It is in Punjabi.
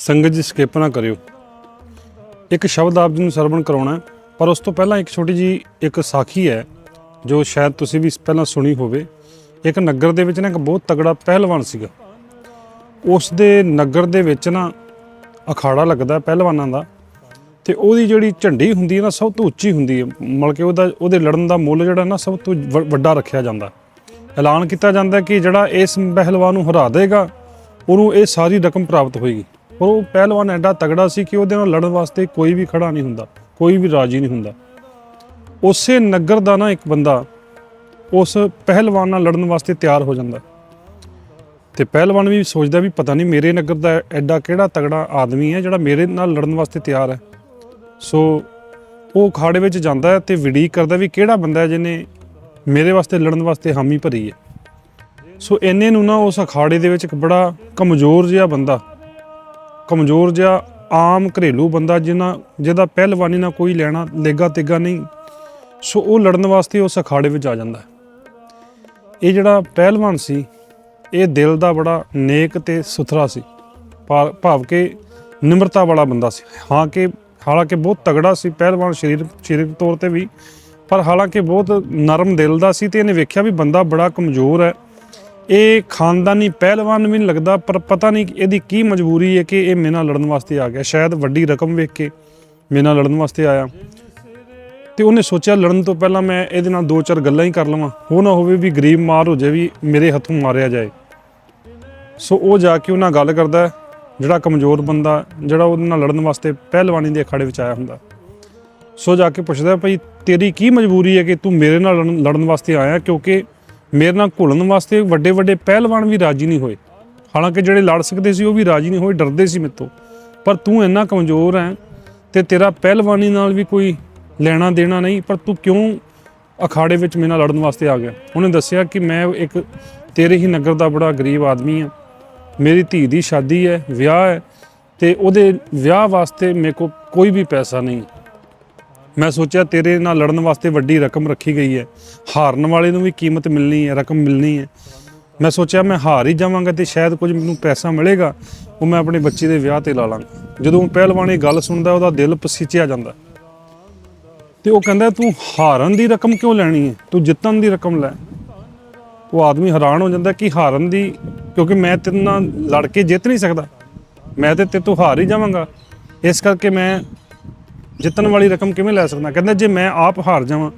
ਸੰਗਤ ਜੀ ਸਕਿਪ ਨਾ ਕਰਿਓ। ਇੱਕ ਸ਼ਬਦ ਆਪ ਜੀ ਨੂੰ ਸਰਵਣ ਕਰਾਉਣਾ ਪਰ ਉਸ ਤੋਂ ਪਹਿਲਾਂ ਇੱਕ ਛੋਟੀ ਜੀ ਇੱਕ ਸਾਖੀ ਹੈ, ਜੋ ਸ਼ਾਇਦ ਤੁਸੀਂ ਵੀ ਪਹਿਲਾਂ ਸੁਣੀ ਹੋਵੇ। ਇੱਕ ਨਗਰ ਦੇ ਵਿੱਚ ਨਾ ਇੱਕ ਬਹੁਤ ਤਗੜਾ ਪਹਿਲਵਾਨ ਸੀਗਾ। ਉਸ ਦੇ ਨਗਰ ਦੇ ਵਿੱਚ ਨਾ ਅਖਾੜਾ ਲੱਗਦਾ ਪਹਿਲਵਾਨਾਂ ਦਾ, ਤੇ ਉਹਦੀ ਜਿਹੜੀ ਝੰਡੀ ਹੁੰਦੀ ਹੈ ਨਾ, ਸਭ ਤੋਂ ਉੱਚੀ ਹੁੰਦੀ ਹੈ। ਮਤਲਬ ਕਿ ਉਹਦਾ, ਉਹਦੇ ਲੜਨ ਦਾ ਮੁੱਲ ਜਿਹੜਾ ਨਾ, ਸਭ ਤੋਂ ਵ- ਵੱਡਾ ਰੱਖਿਆ ਜਾਂਦਾ ਐਲਾਨ ਕੀਤਾ ਜਾਂਦਾ ਕਿ ਜਿਹੜਾ ਇਸ ਪਹਿਲਵਾਨ ਨੂੰ ਹਰਾ ਦੇਗਾ, ਉਹਨੂੰ ਇਹ ਸਾਰੀ ਰਕਮ ਪ੍ਰਾਪਤ ਹੋਏਗੀ। ਪਰ ਉਹ ਪਹਿਲਵਾਨ ਐਡਾ ਤਗੜਾ ਸੀ ਕਿ ਉਹਦੇ ਨਾਲ ਲੜਨ ਵਾਸਤੇ ਕੋਈ ਵੀ ਖੜਾ ਨਹੀਂ ਹੁੰਦਾ, ਕੋਈ ਵੀ ਰਾਜੀ ਨਹੀਂ ਹੁੰਦਾ। ਉਸੇ ਨਗਰ ਦਾ ਨਾ ਇੱਕ ਬੰਦਾ ਉਸ ਪਹਿਲਵਾਨ ਨਾਲ ਲੜਨ ਵਾਸਤੇ ਤਿਆਰ ਹੋ ਜਾਂਦਾ। ਤੇ ਪਹਿਲਵਾਨ ਵੀ ਸੋਚਦਾ ਵੀ ਪਤਾ ਨਹੀਂ ਮੇਰੇ ਨਗਰ ਦਾ ਐਡਾ ਕਿਹੜਾ ਤਗੜਾ ਆਦਮੀ ਹੈ ਜਿਹੜਾ ਮੇਰੇ ਨਾਲ ਲੜਨ ਵਾਸਤੇ ਤਿਆਰ ਹੈ। ਸੋ ਉਹ ਖਾੜੇ ਵਿੱਚ ਜਾਂਦਾ ਹੈ ਤੇ ਵਿਡੀਕ ਕਰਦਾ ਵੀ ਕਿਹੜਾ ਬੰਦਾ ਹੈ ਜਿਹਨੇ ਮੇਰੇ ਵਾਸਤੇ ਲੜਨ ਵਾਸਤੇ ਹਾਮੀ ਭਰੀ ਹੈ। ਸੋ ਇੰਨੇ ਨੂੰ ਨਾ ਉਸ ਅਖਾੜੇ ਦੇ ਵਿੱਚ ਇੱਕ ਬੜਾ ਕਮਜ਼ੋਰ ਜਿਹਾ ਬੰਦਾ ਕਮਜ਼ੋਰ ਜਿਹਾ ਆਮ ਘਰੇਲੂ ਬੰਦਾ ਜਿਹਨਾਂ ਜਿਹਦਾ ਪਹਿਲਵਾਨੀ ਨਾਲ ਕੋਈ ਲੈਣਾ, ਲੇਗਾ ਤੇਗਾ ਨਹੀਂ, ਸੋ ਉਹ ਲੜਨ ਵਾਸਤੇ ਉਸ ਅਖਾੜੇ ਵਿੱਚ ਆ ਜਾਂਦਾ ਇਹ ਜਿਹੜਾ ਪਹਿਲਵਾਨ ਸੀ, ਇਹ ਦਿਲ ਦਾ ਬੜਾ ਨੇਕ ਤੇ ਸੁਥਰਾ ਸੀ। ਭਾ- ਭਾਵ ਕਿ ਨਿਮਰਤਾ ਵਾਲਾ ਬੰਦਾ ਸੀ। ਹਾਂ ਕਿ ਹਾਲਾਂਕਿ ਬਹੁਤ ਤਗੜਾ ਸੀ ਪਹਿਲਵਾਨ ਸਰੀਰ, ਸਰੀਰਕ ਤੌਰ ਤੇ ਵੀ, ਪਰ ਹਾਲਾਂਕਿ ਬਹੁਤ ਨਰਮ ਦਿਲ ਦਾ ਸੀ ਤੇ ਇਹਨੇ ਵੇਖਿਆ ਵੀ ਬੰਦਾ ਬੜਾ ਕਮਜ਼ੋਰ ਹੈ। ਇਹ ਖਾਨਦਾਨੀ ਪਹਿਲਵਾਨ ਵੀ ਨਹੀਂ ਲੱਗਦਾ, ਪਰ ਪਤਾ ਨਹੀਂ ਇਹਦੀ ਕੀ ਮਜਬੂਰੀ ਹੈ ਕਿ ਇਹ ਮੇਰੇ ਨਾਲ ਲੜਨ ਵਾਸਤੇ ਆ ਗਿਆ। ਸ਼ਾਇਦ ਵੱਡੀ ਰਕਮ ਵੇਖ ਕੇ ਮੇਰੇ ਨਾਲ ਲੜਨ ਵਾਸਤੇ ਆਇਆ। ਤੇ ਉਹਨੇ ਸੋਚਿਆ ਲੜਨ ਤੋਂ ਪਹਿਲਾਂ ਮੈਂ ਇਹਦੇ ਨਾਲ ਦੋ ਚਾਰ ਗੱਲਾਂ ਹੀ ਕਰ ਲਵਾਂ। ਹੋ ਨਾ ਹੋਵੇ ਵੀ ਗਰੀਬ ਮਾਰ ਹੋ ਜਾਵੇ ਵੀ ਮੇਰੇ ਹੱਥੋਂ ਮਾਰਿਆ ਜਾਏ। ਸੋ ਉਹ ਜਾ ਕੇ ਉਹਨਾਂ ਗੱਲ ਕਰਦਾ, ਜਿਹੜਾ ਕਮਜ਼ੋਰ ਬੰਦਾ, ਜਿਹੜਾ ਉਹਦੇ ਨਾਲ ਲੜਨ ਵਾਸਤੇ ਪਹਿਲਵਾਨੀ ਦੇ ਅਖਾੜੇ ਵਿੱਚ ਆਇਆ ਹੁੰਦਾ। ਸੋ ਜਾ ਕੇ ਪੁੱਛਦਾ, ਭਾਈ ਤੇਰੀ ਕੀ ਮਜਬੂਰੀ ਹੈ ਕਿ ਤੂੰ ਮੇਰੇ ਨਾਲ ਲੜਨ- ਲੜਨ ਵਾਸਤੇ ਆਇਆ? ਕਿਉਂਕਿ ਮੇਰੇ ਨਾਲ ਘੁਲਣ ਵਾਸਤੇ ਵੱਡੇ ਵੱਡੇ ਪਹਿਲਵਾਨ ਵੀ ਰਾਜੀ ਨਹੀਂ ਹੋਏ। ਹਾਲਾਂਕਿ ਜਿਹੜੇ ਲੜ ਸਕਦੇ ਸੀ, ਉਹ ਵੀ ਰਾਜੀ ਨਹੀਂ ਹੋਏ, ਡਰਦੇ ਸੀ ਮੇਰੇ ਤੋਂ। ਪਰ ਤੂੰ ਇੰਨਾ ਕਮਜ਼ੋਰ ਹੈ ਤੇ ਤੇਰਾ ਪਹਿਲਵਾਨੀ ਨਾਲ ਵੀ ਕੋਈ ਲੈਣਾ ਦੇਣਾ ਨਹੀਂ, ਪਰ ਤੂੰ ਕਿਉਂ ਅਖਾੜੇ ਵਿੱਚ ਮੇਰੇ ਨਾਲ ਲੜਨ ਵਾਸਤੇ ਆ ਗਿਆ? ਉਹਨੇ ਦੱਸਿਆ ਕਿ ਮੈਂ ਇੱਕ ਤੇਰੇ ਹੀ ਨਗਰ ਦਾ ਬੜਾ ਗਰੀਬ ਆਦਮੀ ਹਾਂ। ਮੇਰੀ ਧੀ ਦੀ ਸ਼ਾਦੀ ਹੈ, ਵਿਆਹ ਹੈ ਤੇ ਉਹਦੇ ਵਿਆਹ ਵਾਸਤੇ ਮੇਰੇ ਕੋਲ ਕੋਈ ਵੀ ਪੈਸਾ ਨਹੀਂ ਮੈਂ ਸੋਚਿਆ ਤੇਰੇ ਨਾਲ ਲੜਨ ਵਾਸਤੇ ਵੱਡੀ ਰਕਮ ਰੱਖੀ ਗਈ ਹੈ। ਹਾਰਨ ਵਾਲੇ ਨੂੰ ਵੀ ਕੀਮਤ ਮਿਲਣੀ ਹੈ, ਰਕਮ ਮਿਲਣੀ ਹੈ। ਮੈਂ ਸੋਚਿਆ ਮੈਂ ਹਾਰ ਹੀ ਜਾਵਾਂਗਾ ਤੇ ਸ਼ਾਇਦ ਕੁਝ ਮੈਨੂੰ ਪੈਸਾ ਮਿਲੇਗਾ, ਉਹ ਮੈਂ ਆਪਣੇ ਬੱਚੇ ਦੇ ਵਿਆਹ ਤੇ ਲਾ ਲਾਂਗਾ। ਜਦੋਂ ਪਹਿਲਵਾਨ ਇਹ ਗੱਲ ਸੁਣਦਾ, ਉਹਦਾ ਦਿਲ ਪਸੀਚਿਆ ਜਾਂਦਾ। ਤੇ ਉਹ ਕਹਿੰਦਾ, ਤੂੰ ਹਾਰਨ ਦੀ ਰਕਮ ਕਿਉਂ ਲੈਣੀ ਹੈ? ਤੂੰ ਜਿੱਤਣ ਦੀ ਰਕਮ ਲੈ। ਉਹ ਆਦਮੀ ਹੈਰਾਨ ਹੋ ਜਾਂਦਾ, ਕਿ ਹਾਰਨ ਦੀ? ਕਿਉਂਕਿ ਮੈਂ ਤੇਰੇ ਨਾਲ ਲੜ ਕੇ ਜਿੱਤ ਨਹੀਂ ਸਕਦਾ। ਮੈਂ ਤੇ ਤੇਰੇ ਤੋਂ ਹਾਰ ਹੀ ਜਾਵਾਂਗਾ। ਇਸ ਕਰਕੇ ਮੈਂ ਜਿੱਤਣ ਵਾਲੀ ਰਕਮ ਕਿਵੇਂ ਲੈ ਸਕਦਾ? ਕਹਿੰਦਾ ਜੇ ਮੈਂ ਆਪ ਹਾਰ ਜਾਵਾਂ